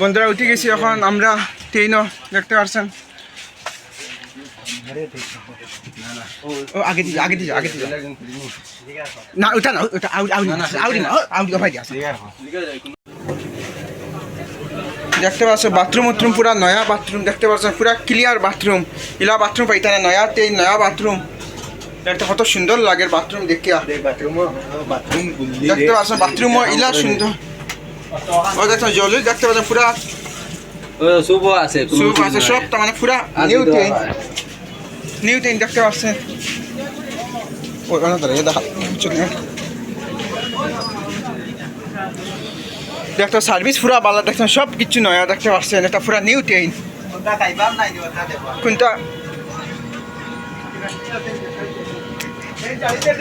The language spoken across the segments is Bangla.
বন্ধুরা উঠে গেছি এখন। আমরা ট্রেনও দেখতে পাচ্ছেন ও আগে দিয়ে আগে দিয়ে আগে দিয়ে না ওটা না ওটা আউট আউট আউট না। আউট ভাই দেখতে পাচ্ছ বাথরুম উথরুম পুরা নয়া বাথরুম দেখতে পাচ্ছ পুরা ক্লিয়ার বাথরুম। ইলা বাথরুম পাইতা না নয়া তে নয়া বাথরুম। একটা কত সুন্দর লাগে বাথরুম দেখিয়া দেখতে পাচ্ছ বাথরুম ইলা সুন্দর। ও দেখছ জল দেখতে পাচ্ছ পুরা? শুভ আছে সুপ আছে সব তো মানে পুরা নিউ ট্রেন নিউ ট্রেন দেখতে পাচ্ছেন। ওই অনেক দাঁড়িয়ে দেখা দেখতো সার্ভিস পুরা ভালো দেখছেন সব কিছু নয়া দেখতে পাচ্ছেন এটা পুরা নিউ ট্রেন কোনটা?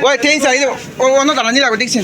ওই ট্রেন চাই ও অন্য দাঁড়ানি লাগবে দেখছেন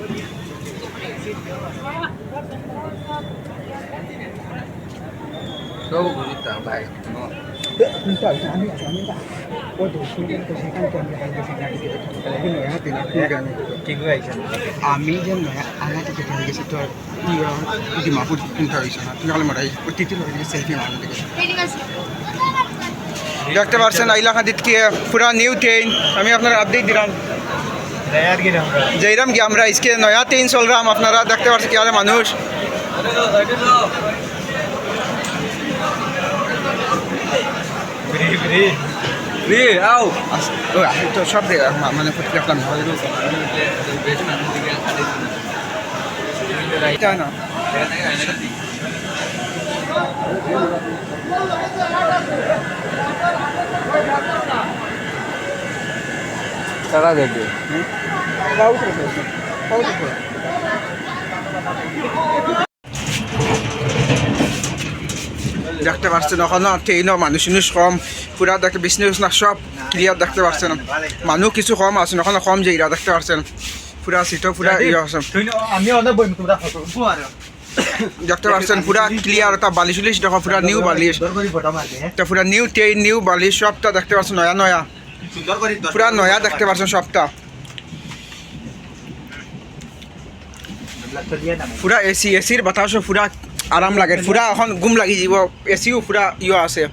তুই আমি যে নয়া আলাদা যেতে হয়ে গেছে, তোর ডিমাপুর কোনটা হয়েছে না তুই হলে মারাই ওই তিতির হয়ে গেছে সেলফি মারা দেখেছে দেখতে পাচ্ছেন আইলাকা দিতকে পুরা নিউ ট্রেন আমি আপনার আপডেট দিলাম। রেয়ার গিরাম जयराम की আমরা इसके नया ट्रेन चल रहा हम আপনারা দেখতে পাচ্ছেন কি আরে মানুষ ফ্রি ফ্রি রে আও ও তো সব রে, মা- মানে প্রত্যেক একটা এটা না টাকা দেবে দেখতে পাচ্ছেন ওখানে ট্রেনও মানুষ মানুষ কম। পুরা দেখতে বিজনেস না সব ক্লিয়ার দেখতে পাচ্ছেন। মানুষ কিছু কম আছে ওখানে কম যে এরা দেখতে পাচ্ছেন। পুরা সিটও পুরা ইয়ে আছে। দেখতে পাচ্ছেন পুরা ক্লিয়ার একটা বালিশ উলিশ দেখো পুরা নিউ বালিশ। তা পুরা নিউ ট্রেন নিউ বালিশ সবটা দেখতে পাচ্ছেন নয়া নয়া। পুরা নয়া দেখতে পাচ্ছেন সবটা। পুরা এসি এসির বাতাসও পুরা আরাম লাগে। পুরা এখন গুম লাগি যাব। এসিও পুরা ইয় আছে।